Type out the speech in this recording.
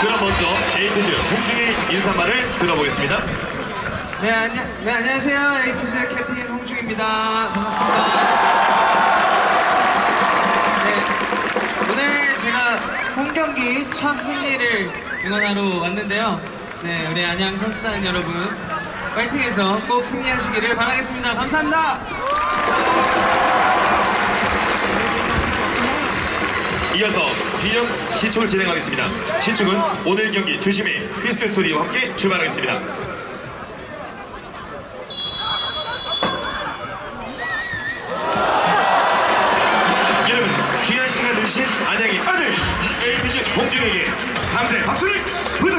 그럼 먼저 에이티즈 홍중의 인사말을 들어보겠습니다. 네, 안녕, 네 안녕하세요. 에이티즈의 캡틴 홍중입니다. 반갑습니다. 네, 오늘 제가 홈경기 첫 승리를 응원하러 왔는데요. 네, 우리 안양 선수단 여러분, 파이팅해서 꼭 승리하시기를 바라겠습니다. 감사합니다. 이어서 기념 시축을 진행하겠습니다. 시축은 오늘 경기 주심의 휘슬 소리와 함께 출발하겠습니다. 안양의 아들 APG 공중에게 감사의 박수를 부탁드립니다.